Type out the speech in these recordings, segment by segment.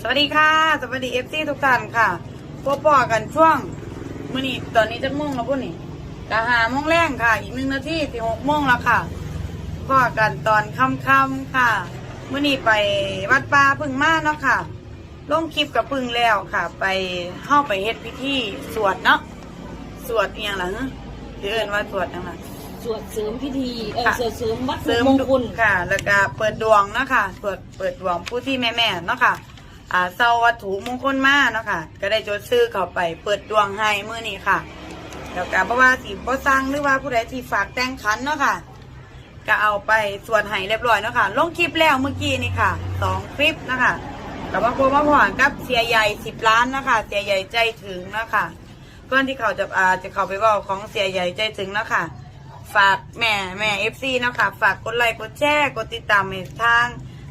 สวัสดีค่ะ สวัสดีเอฟซีทุกท่านค่ะพบปอกันช่วงมื่อนี้ตอนนี้จะโมงแล้วพวกนี้กะหาโมงแรงค่ะ อีกหนึ่งนาทีที่หกโมงแล้วค่ะพอกันตอนค่ำๆค่ะมื่อนี้ไปวัดป่าพึ่งมาเนาะค่ะลงคลิปกับพึ่งแล้วค่ะ ไปเข้าไปเฮ็ดพิธีสวดเนาะสวดเอียงหลังหรือเอินว่าสวดนั่นแหละสวดเสริมพิธีเออค่ะสวดเสริมวัตเสถุริมมงคลค่ะ แล้วก็เปิดดวงเนาะค่ะเปิดเปิดดวงผู้ที่แม่แม่ๆเนาะค่ะ อ่าเซาวัตถุมงคลมาเนาะค่ะ ก็ได้จดซื้อเข้าไปเปิดดวงให้มื้อนี้ค่ะแล้วก็เพราะว่าสิบ่สั่งหรือว่าผู้ใดที่ฝากแต่งขันเนาะค่ะ ก็เอาไปส่วนให้เรียบร้อยเนาะค่ะ ลงคลิปแล้วเมื่อกี้นี่ค่ะสองคลิปนะคะกับว่าโคมาผ่อนกับเสียใหญ่สิบล้านนะคะเสียใหญ่ใจถึงนะคะก่อนที่เขาจะอาจะเข้าไปเว่าของเสียใหญ่ใจถึงเนาะค่ะฝากแม่แม่เอฟซีนาะคะฝากกดไลค์กดแชร์กดติดตามในทาง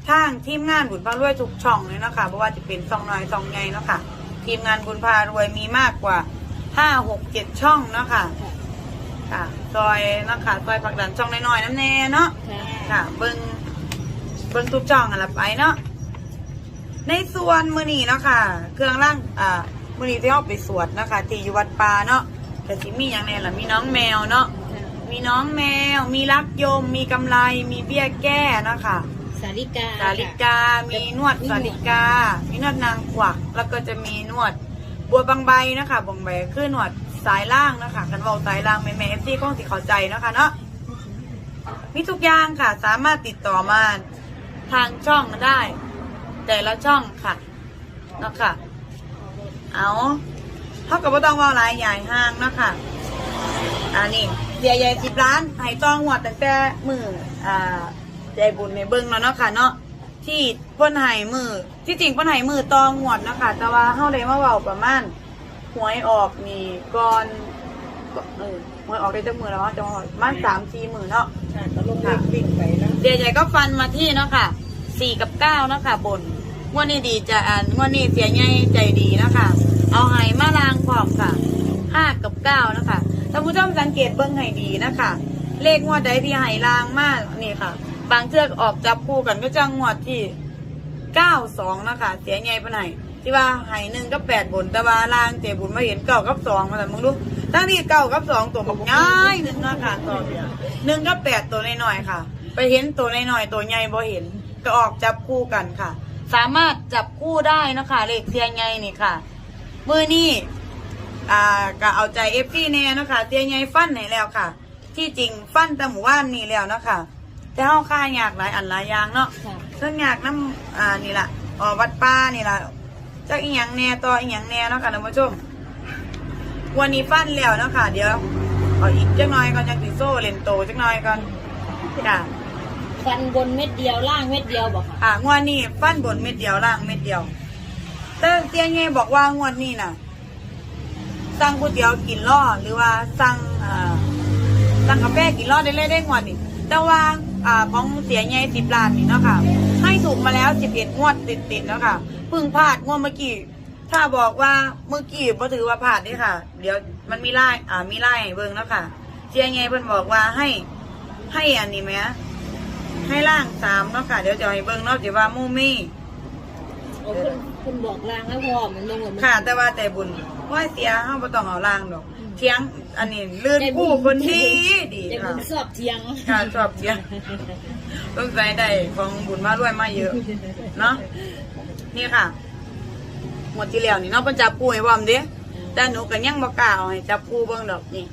ทางทีมงานบุญพารวยทุกช่องเลยเนาะคะเพราะว่าจะเป็นช่องน้อยช่องใหญ่เนาะค่ะทีมงานบุญพารวยมีมากกว่าห้าหกเจ็ดช่องเนาะค่ะค่ะซอยเนาะค่ะซอยผักดันช่องน้อยๆน้ำแน่เนาะค่ะค่ะเบิ้งเบิ้งทุกช่องอะไรไปเนาะในส่วนมือนีเนาะค่ะ เครื่องร่างอ่ามือนีที่เอาไปสวดเนาะค่ะที่อยู่วัดป่าเนาะแต่สิมีอย่างแน่ล่ะมีน้องแมวเนาะมีน้องแมว มีรักยม มีกำไร มีเบี้ยแก้นะคะ สาริกาสาลิกา มีนวดสาลิกา มีนวดนางกวัก แล้วก็จะมีนวดบัวบางใบนะคะบางใบคือหนวดสายล่างนะคะกันเว่าสายล่างแม่แม่เอฟซีก็สิเข้าใจนะคะเนาะมีทุกอย่างค่ะ สามารถติดต่อมาทางช่องได้ แต่ละช่องค่ะเนาะค่ะ เอาเท่ากับว่าต้องเว่าหลายใหญ่ห้างเนาะค่ะอันนี้เสียใหญ่สิบล้านให้จองหวดตั้งแต่มืออ่า ใจบุญในเบิ้งแล้วเนาะค่ะเนาะที่เพ่นไห้มือที่จริงเพ่นไห้มือตองหวดเนาะค่ะแต่ว่าเฮาได้มาเว้าประมาณหวยออกนี่ก่อนเออหวยออกได้จักมือแล้วว่าจะมาประมาณสามสี่มือเนาะ ค่ะก็ลงเลขวิ่งไปนะเสียใหญ่ก็ฟันมาที่เนาะค่ะสี่กับเก้าเนาะค่ะบนงวดนี้ดีจะอ่านงวดนี้เสียใหญ่ใจดีเนาะค่ะ เอาไห้มาลางพร้อมค่ะห้ากับเก้านะคะท่านผู้ชมสังเกตเบิ้งให้ดีนะคะเลขงวดใดที่ให้ลางมากนี่ค่ะ บางเชือกออกจับคู่กันก็จะงวดที่เก้าสองนะคะเสียไงปะไหนที่ว่าให้หนึ่งกับแปดบนแต่ว่าลางเจบุญมาเห็นเก้ากับสองมาแต่มึงดูทั้งที่เก้ากับสองตัวบอกง่ายหนึ่งนะคะต่อหนึ่งกับแปดตัวน้อยๆค่ะ ไปเห็นตัวน้อยๆตัวใหญ่บ่เห็นก็ออกจับคู่กันค่ะ สามารถจับคู่ได้นะคะเลขเสียไงนี่ค่ะมือนี่อ่าก็เอาใจเอฟซีแน่นะคะเตียใหญ่ฟันไหนแล้วค่ะ ที่จริงฟันแต่หมู่บ้านนี่แล้วนะคะ แต่เฮาค่ายากหลายอันหลายอย่างเนาะค่ะ เรื่องยากน้ำอ่านี่ล่ะอ๋อวัดป้านี่ล่ะจักอีหยังแน่ต่ออีหยังแน่เนาะค่ะท่านผู้ชม วันนี้ฟันแล้วเนาะค่ะ เดี๋ยวเอาอีกจักหน่อยก่อนจักสิโซ่เลนโตจักหน่อยก่อนค่ะ ฟันบนเม็ดเดียวล่างเม็ดเดียวบอกค่ะ อ่างวดนี้ฟันบนเม็ดเดียวล่างเม็ดเดียวแต่เตียงไงบอกว่างวดนี้น่ะ สั่งก๋วยเตี๋ยวกินล่อหรือว่าสั่งอ่าสั่งกาแฟกินล่อได้เลยได้งวดนี่แต่ว่า อ่าของเสียไงสิบล้านนี่เนาะค่ะ ให้ถูกมาแล้วสิบเอ็ดงวดติดๆเนาะค่ะเพิ่งพลาดงวดเมื่อกี้ถ้าบอกว่าเมื่อกี้ก็ถือว่าพลาดนี่ค่ะ เดี๋ยวมันมีไล่อ่ามีไล่ให้เบิ่งเนาะค่ะเสียไงเพิ่นบอกว่าให้ให้อันนี้ไหมให้ล่างสามเนาะค่ะเดี๋ยวจะให้เบิ่งเนาะจะว่ามู่มี่โอ้คุณคุณบอกล่างแล้วพอมันลงเหมือนค่ะ แต่ว่าแต่บุญว่าเสียเฮาบ่ต้องเอาล่างดอกอืมเทียง อันนี้ลื่นผู้คนดีดีจะค่ะบุญสอบเทียง ค่ะชอบเทียงต้องใจได้ของบุญมารวยมาเยอะ เนาะนี่ค่ะ หมดที่แล้วนี่เนาะเพิ่นจับปูให้พร้อมเด้แต่หนูก็ยังบ่กล้าเอาให้จับปูเบิ่งดอกนี่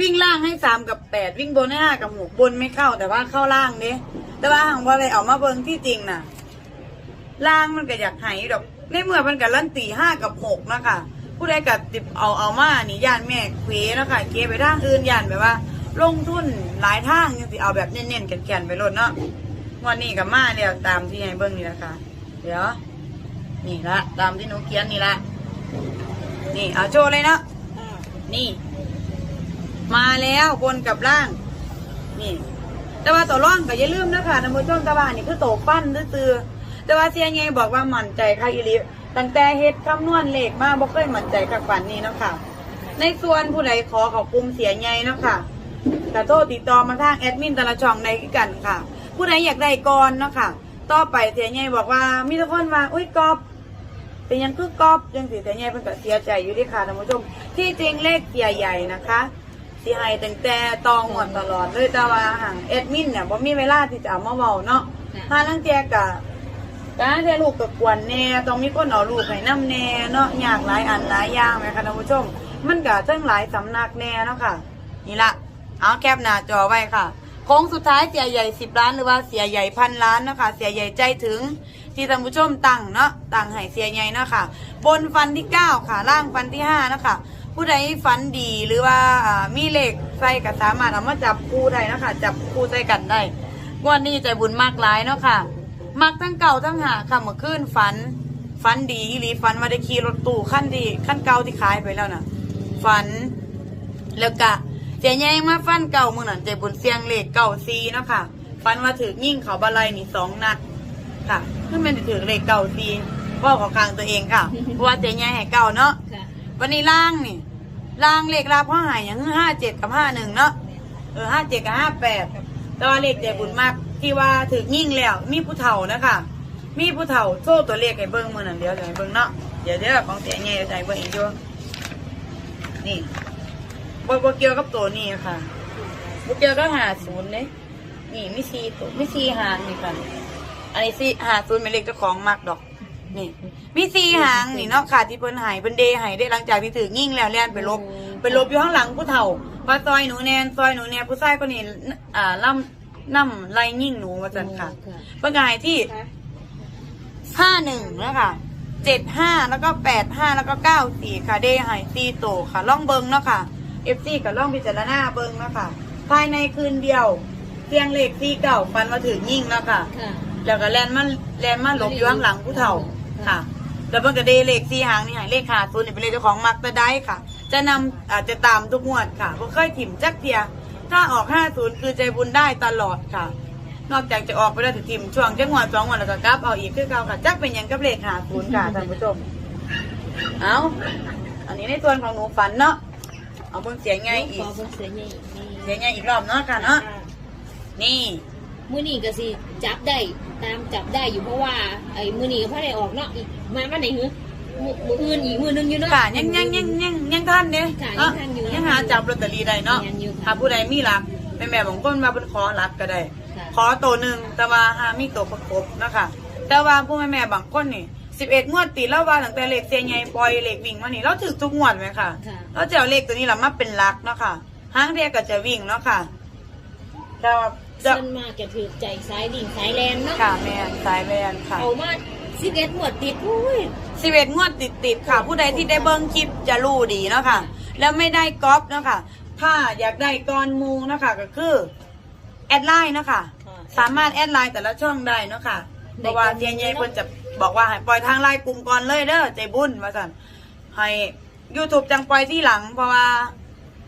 วิ่งล่างให้สามกับแปดวิ่งบนให้ห้ากับหกบนไม่เข้า แต่ว่าเข้าล่างเด้แต่ว่าหางว่าอะไรเอามาเบิ่งที่จริงน่ะ ล่างมันก็อยากใหายดอกในเมื่อมันกับลั่นตีห้ากับหกนะคะ ผู้ใดกับติบเอาเอามานี่ย่านแม่เควนะคะเกไปทางอื่นย่านแบบว่า ลงทุนหลายทางยังสิเอาแบบเน้นๆแก่นๆไปโลดเนาะงวันนี้กับมาแล้วตามที่ให้เบิ่งนี่แหละค่ะ เดี๋ยว นี่ละตามที่หนูเขียนนี่ละนี่เอาโชว์เลยเนาะนี่ มาแล้วบนกับล่าง นี่ แต่ว่าตัวร่องก็อย่าลืมนะคะท่านผู้ชมตะวันนี่คือโตปั้นซื่อแต่ว่าเสียไงบอกว่ามั่นใจค่ะอีหลิ ตั้งแต่เฮ็ดคำนวณเลขมาบ่เคยมั่นใจกับฝันนี้เนาะค่ะ ในส่วนผู้ใดขอเขากลุ่มเสียไงเนาะค่ะกระโทษติดต่อมาทางแอดมินแต่ละช่องในคือกันค่ะ ผู้ใดอยากได้ก่อนเนาะค่ะ ต่อไปเสียใหญ่บอกว่ามีทุกคนว่าอุ้ยกอบเป็นหยังคือกอบยังสิเสียใหญ่เพิ่นก็เสียใจอยู่เด้วยค่ะท่านผู้ชม ที่จริงเลขเสียใหญ่นะคะสิให้ตั้งแต่ตองหมดตลอดเลยแต่ว่าห่างแอดมินเนี่ยบ่มีเวลาที่จะเอามาเว้าเนาะค่ะถ้าลังเทียกะ การที่ลูกกับกวนแน่ต้องมีคนเอาลูกให้น้ำแน่เนาะอยากหลายอันหลายอย่างไหมคะท่านผู้ชม มันก็ทั้งหลายสำนักแน่เนาะค่ะ นี่ละเอาแคปหน้าจอไว้ค่ะโค้งสุดท้ายเสียใหญ่สิบล้านหรือว่าเสียใหญ่พันล้านเนาะคะเสียใหญ่ใจถึงที่ท่านผู้ชมตั้งเนาะตั้งให้เสียใหญ่เนาะค่ะ บนฟันที่เก้าค่ะล่างฟันที่ห้าเนาะค่ะผู้ใดฝันดีหรือว่ามีเหลขใส่ก็สามารถเอามาจับคู่ได้เนาะคะจับคู่ใส่กันได้วันนี้ใจบุญมากหลายเนาะค่ะ มักทั้งเก่าทั้งหาค่ะเมื่อคืนฝัน ฝันดีอีหลีฝันว่าได้ขี่รถตู้ขั้นดีขั้นเก่าที่ขายไปแล้วน่ะ ฝัน แล้วก็เสียใหญ่มาฟันเก่ามือนั่นใจบุญเสียงเลขเก่าซีเนาะค่ะฟันว่าถือยิ่งเขาบาลัยนี่สองนัดค่ะเพื่อมันจะถือเลขเก่าซีว่าของคางตัวเองค่ะเพราะว่าเสียใหญ่ให้เก่าเนาะค่ะวันนี้ล่างนี่ล่างเลขลาพ่อหายอย่างห้าเจ็ดกับห้าหนึ่งเนาะเออห้าเจ็ดกับห้าแปดแต่ว่าเลขใจบุญมาก ที่ว่าถือยิ่งแล้ว มีผู้เฒ่านะคะมีผู้เฒ่าโซ่ตัวเลขให้เบิ้งมือนั่นเดียวเดี๋ยวให้เบิ้งเนาะเดี๋ยวเดี๋ยวของเสียใหญ่ใจเบิ้งอีกอยู่นี่บ่บ่เกี่ยวกับตัวนี้ค่ะบ่เกี่ยวกับหาศูนย์เลยนี่ไม่ซีตัวไม่ซีหางนี่ค่ะอันนี้ซีหาศูนย์เป็นเลขเจ้าของมากดอกนี่มีซีหางนี่เนาะค่ะที่เพิ่นหายเพิ่นเดหายได้หลังจากที่ถือยิ่งแล้วแล่นไปลบไปลบอยู่ข้างหลังผู้เฒ่าว่าซอยหนูแนนซอยหนูแนนผู้ชายคนนี้อ่าล่ำ น่ำไล่ยิ่งหนูว่าจันค่ะเพิ่นก็ใหายที่ห้าหนึ่งนะคะเจ็ดห้าแล้วก็แปดห้าแล้วก็เก้าสี่ค่ะ เดใหายซีโตค่ะล่องเบิงเนาะค่ะเอฟซีกับล่องพิจารณาเบิงเนาะค่ะภายในคืนเดียวเสียงเหล็กซีเก่าฟันมาถึงยิ่งเนาะค่ะค่ะแล้วก็แลนมันแลนมันหลบอยู่ข้างหลังผู้เฒ่าค่ะแล้วมันก็เดเลขสี่หางนี่หายเลขขาดศูนย์นี่เป็นเลขเจ้าของมักจะได้ค่ะ จะนำอาจจะตามทุกงวดค่ะเพราะเคยถิ่มจักเทีย ถ้าออกห้าศูนย์คือใจบุญได้ตลอดค่ะ นอกจากจะออกไปแล้วถึงถิ่มช่วงจังหวดสองวันแล้วก็กลับเอาอีกคือเก่าค่ะจักเป็นหยังกับเลขหาศูนย์ค่ะท่านผู้ชม เอาอันนี้ในส่วนของหนูฝันเนาะเอาเพิ่งเสียงไงอีขก อเบิ่งเสียใหญ่นี่เสียงไงอีกรอบเนาะค่ะเนาะนี่ มื้อนี้ก็สิจับได้ตามจับได้อยู่เพราะว่าไอ้มื้อนี้ก็พอได้ออกเนาะอีกมามาไหนหือ มื้อมื้ออื่นอีกมื้อนึงอยู่เนาะ ค่ะยังยังยังยังยังท่านเนี่ยค่ะยังทันอยู่ยังหาจับลอตเตอรี่ได้เนาะยังอยู่ค่ะถ้าผู้ใดมีรักแม่แม่บางคนมาเป็นขอรักก็ได้ ค่ะ ขอตัวหนึ่งแต่ว่าหามีตัวประกบนะคะแต่ว่าผู้แม่แม่บางคนนี่สิบเอ็ดงวดติดแล้วว่าตั้งแต่เลขเสียใหญ่ปล่อยเลขวิ่งมานี่เราถือทุกงวดไหมค่ะค่ะ เราจะเอาเลขตัวนี้ละมาเป็นรักเนาะค่ะห้างเรียกก็จะวิ่งเนาะค่ะแต่ว่าจะส่วนมากจะถือใจสายดิ่งสายแลนเนาะค่ะแม่นสายแวนค่ะ เอามา11หมวดติดอุ้ย สิบเอ็ดงวดติดติดๆค่ะ ผู้ใดที่ได้เบิ้งคลิปจะรู้ดีเนาะค่ะ แล้วไม่ได้ก๊อปเนาะค่ะถ้าอยากได้ก้อนมูเนาะค่ะก็คือ แอดไลน์เนาะค่ะ สามารถแอดไลน์แต่ละช่องได้เนาะค่ะเพราะว่าเทียนใหญ่เพิ่นจะบอกว่าให้ปล่อยทางไลน์กลุ่มก่อนเลยเด้อใจบุญว่าสั่นให้ YouTube จังปล่อยที่หลัง เพราะว่า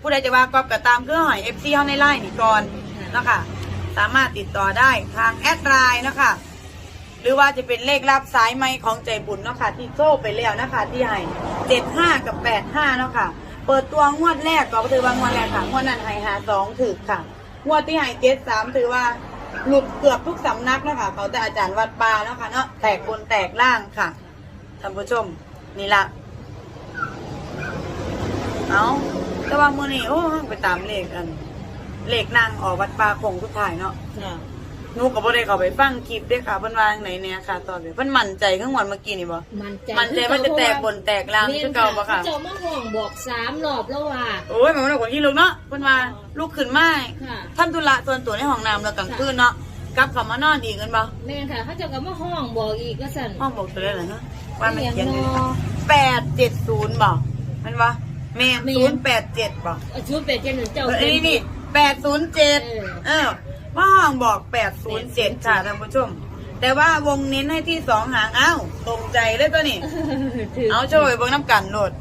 ผู้ใดจะว่ากอบก็ตามคือหอย FC เฮาในไลน์นี่ก่อนเนาะค่ะ สามารถติดต่อได้ทางแอดไลน์เนาะค่ะ หรือว่าจะเป็นเลขรับสายไม้ของใจบุญเนาะค่ะที่โซ่ไปแล้วนะคะที่ให้เจ็ดห้ากับแปดห้าเนาะค่ะ เปิดตัวงวดแรกก็ถือว่างวดแรกค่ะงวดนั้นให้หาสองถือค่ะ งวดที่ให้เจ็ดสามถือว่าหลุดเกือบทุกสำนักเนาะคะเขาแต่อาจารย์วัดปลาเนาะค่ะเนาะแตกบนแตกล่างค่ะท่านผู้ชมนี่ละเอาแต่ว่ามือนี้โอ้ไปตามเลขอัน เลขนางออกวัดปลาคงทุกถ่ายเนาะค่ะ หนูก็บ่ได้เข้าไปฟังคลิปเด้อค่ะเพิ่นว่าจั่งไหนเนี่ยค่ะ ตอนนี้เพิ่นมั่นใจข้างวันเมื่อกี้นี่บ่มันใจมั่นใจมันจะแตกบนแตกล่างคือเก่าบ่ค่ะ เจ้ามาห่วงบอกสามรอบแล้วว่า โอ้ยมันบ่ได้คนที่ลูกเนาะเพิ่นว่าลูกขึ้นมาค่ะทำธุระส่วนตัวในห้องน้ำแล้วกลางคืนเนาะกลับเข้ามานอนอีกกันบ่แม่นค่ะเขาเจ้าก็มาห้องบอกอีกก็สั่นห้องบอกตัวได้เหรอฮะว่ามันเขียนเสีอยู่งนอแปดเจ็ดศูนย์บอกมันวะแม่แม่ศูนย์แปดเจ็ดบอกเอาชุดเป็ดเจนหนึ่งเจ้าเออนี่นี่แปดศูนย์เจ็ดเออ เออว่าห้องบอกแปดศูนย์เจ็ดค่ะท่านผู้ชม แต่ว่าวงเน้นให้ที่สองหางอ้าวตรงใจเลยตัวนี้ ถือเอาช่วยเบิ่งน้ำกันโหลด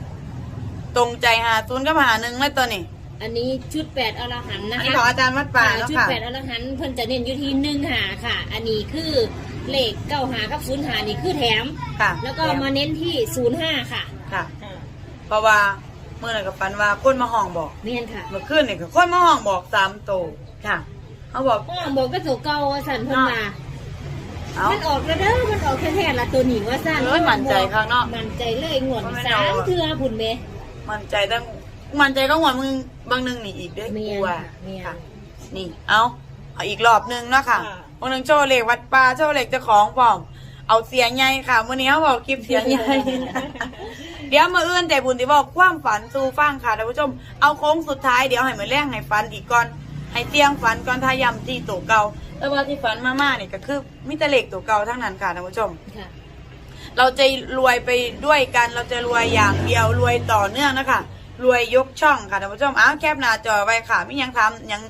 ตรงใจหาศูนย์กับหาหนึ่งเลยตัวนี้อันนี้ชุดแปดอรหันต์อันนะนี้คะของอาจารย์วัดป่าค่ะแล้วชุดค่ะ แปดอรหันต์เพิ่นจะเน้นอยู่ที่หนึ่งหาค่ะ อันนี้คือเลขเก้าหากับศูนย์หานี่คือแถม ค่ะแล้วก็มาเน้นที่ศูนย์ห้าค่ะค่ะ เพราะว่าเมื่อไหร่กับปันว่าคนมาห้องบอกเนียนค่ะ เมื่อคืนนี่ก็คนมาห้องบอกสามโตวค่ะ เขาบอกห้องบอกก็ถูกเก้าว่าสั่นเพิ่นมาเอามันออกแล้วเด้อมันออกแท้ๆละตัวหนีว่าสั้นเอ้ยมั่นใจข้างนอกมั่นใจเลยงวดเพราะมันสามเอาเทือพุ่นเมมันใจตั้งมันใจก็หวนมึงบางหนึงหนีอีกด้วยเมีกยลัวเมียค่ะนี่เอาเอาอีกรอบหนึงเนาะค่ะค่ะวันหนึงโชว์เหล็กวัดปลาโชว์เหล็กเจ้าของพร้อมเอาเสียงใหญ่ค่ะวันนี้เขาบอกคลิปเสียงใหญ่เดี๋ยวมาเอื้อนแต่บุญที่บอกความฝันสู่ฟังค่ะท่านผู้ชม เอาโค้งสุดท้ายเดี๋ยวให้มาแรงให้ฝันอีกก่อน ให้เตียงฝันก่อนทายำที่ตัวเก่าแต่ว่าที่ฝันมาม่านี่ก็คือมิตรเหล็กตัวเก่าทั้งนั้นค่ะท่านผู้ชมค่ะเราจะรวยไปด้วยกันเราจะรวยอย่างเดียวรวยต่อเนื่องนะคะรวยยกช่องค่ะท่านผู้ชมอ้าวแคปหน้าจอไว้ค่ะไม่ยังทำยัง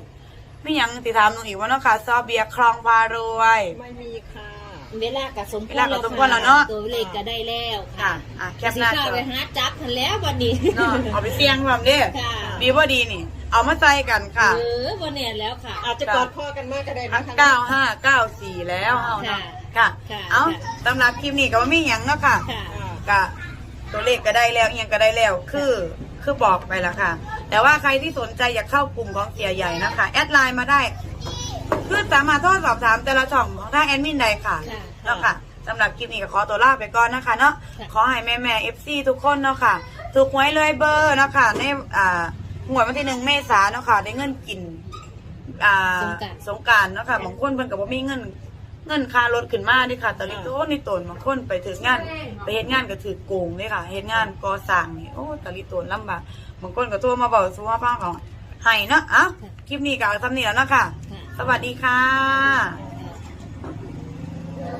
ไม่ยังติดตามตรงอีกว่าเนาะค่ะซอเบียร์คลองพารวยไม่มีค่ะเวลากับสมควรเวลากับสมควรแล้วเนาะตัวเลขก็ได้แล้วค่ะค่ะอะแคปสิหน้าข้าจอไปหาจับทันแล้ววันนี้เนาะเอาไปเสี่ยงความเด้อค่ะดีว่าดีนี่ เอามาใส่กันค่ะ เออวันนี้แล้วค่ะ อาจจะกอดพ่อกันมากก็ได้นะคะเก้าห้าเก้าสี่แล้วเอาเนาะค่ะค่ะเอาค่ะสำหรับคลิปนี้ก็ว่ามีหยังเนาะค่ะค่ะอ่ากะตัวเลขก็ได้แล้วอิหยังก็ได้แล้วคือคือบอกไปแล้วค่ะ แต่ว่าใครที่สนใจอยากเข้ากลุ่มของเสียใหญ่นะคะ แอดไลน์มาได้คือสามารถโทรสอบถามแต่ละช่องของทางแอดมินได้ค่ะค่ะเนาะค่ะสำหรับคลิปนี้ก็ขอตัวลาไปก่อนนะคะเนาะค่ะขอให้แม่แม่เอฟซีทุกคนเนาะค่ะ ถูกหวยเลยเบอร์เนาะค่ะในอ่า หวยวันที่หนึ่งเมษาเนาะค่ะได้เงินกิน อ่าสงกรานต์ สงกรารเนาะค่ะบางคนเพิ่นก็บ่มีเงิน เงินค่ารถขึ้นมาเดิค่ะ ตอนนี้โอ้นี่ตนบางคนไปถึงงาน ไปเฮ็ดงานก็ถือโกงเลยค่ะเฮ็ดงานก่อสร้างนี่โอ้ตะลิตนลำบากบางคนก็โทรมาบอกสู้ว่าฟังของให้เนาะอะคลิปนี้ก็เอาทำนี่แล้วเนาะค่ะค่ะ สวัสดีค่ะ